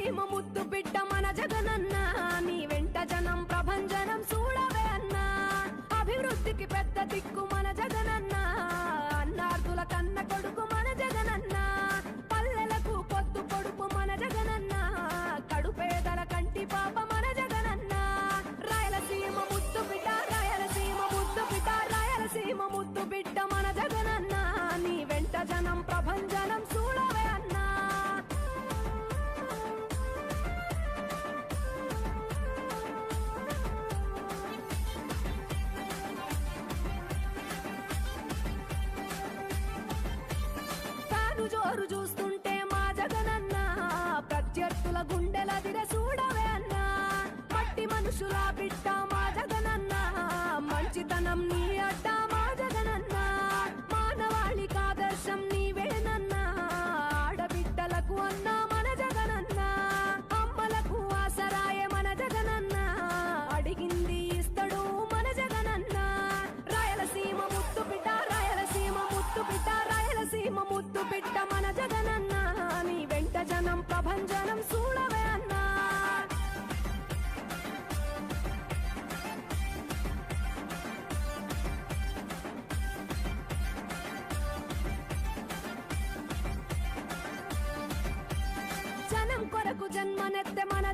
ప్రేమ ముద్దు బిడ్డ Doğru 真似って真似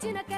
imagina que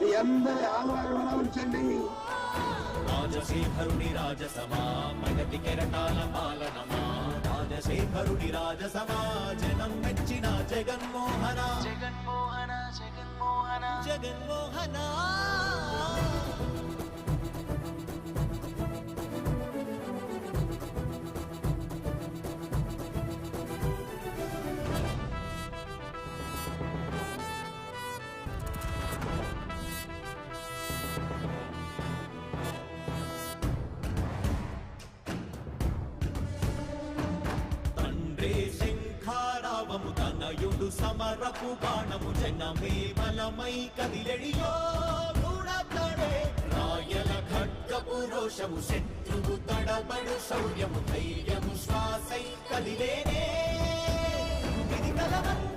మీ అందరి ఆదరణ ఉంచండి. రాజశేఖరుని రాజసమా ప్రగతి కెరటాల పాలనమా? రాజశేఖరుని రాజసమా జనం మెచ్చిన జగన్మోహన? జగన్మోహన జగన్మోహన? జగన్మోహన? శంఖారావము తనయుడు సమరపు బాణము జనమే బలమై కదిలెడియో గూఢతడే రాయల ఖడ్గపు రోషము శత్రువు తడబడు శౌర్యము ధైర్యము శ్వాసై కదిలేనే. ఇది కలవంత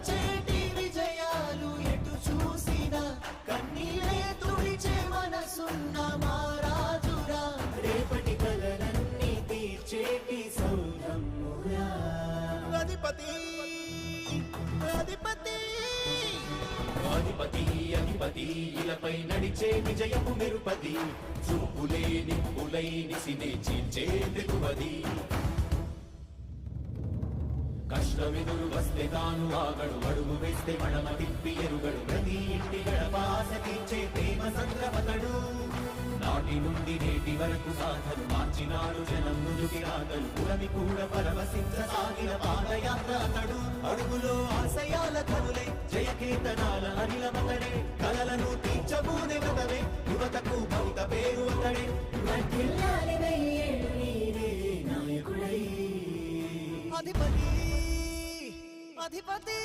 అధిపతి ఇలపై నడిచే విజయము మెరుపది చూపులే నిప్పులై నిసినే చీల్చే తెగువది కష్టమెదురు వస్తే తాను ఆగడు అడుగు వేస్తే మడమ తిప్పి ఎరుగడు. ప్రతి ఇంటి గడపాస తీర్చే ప్రేమ సంద్రమతడు నాటి నుండి నేటి వరకు సాధను మార్చినాడు జనం నుదుటి రాగలు పురమి కూడా పరవశించ సాగిన పాదయాత్ర అతడు. అడుగులో ఆశయాల కనులే జయకీర్తనాల అనిలమతడే. కలల తీర్చబూనే కదవే యువతకు భవిత పేరు అతడే. నాయకుడై అధిపతి అధిపతి.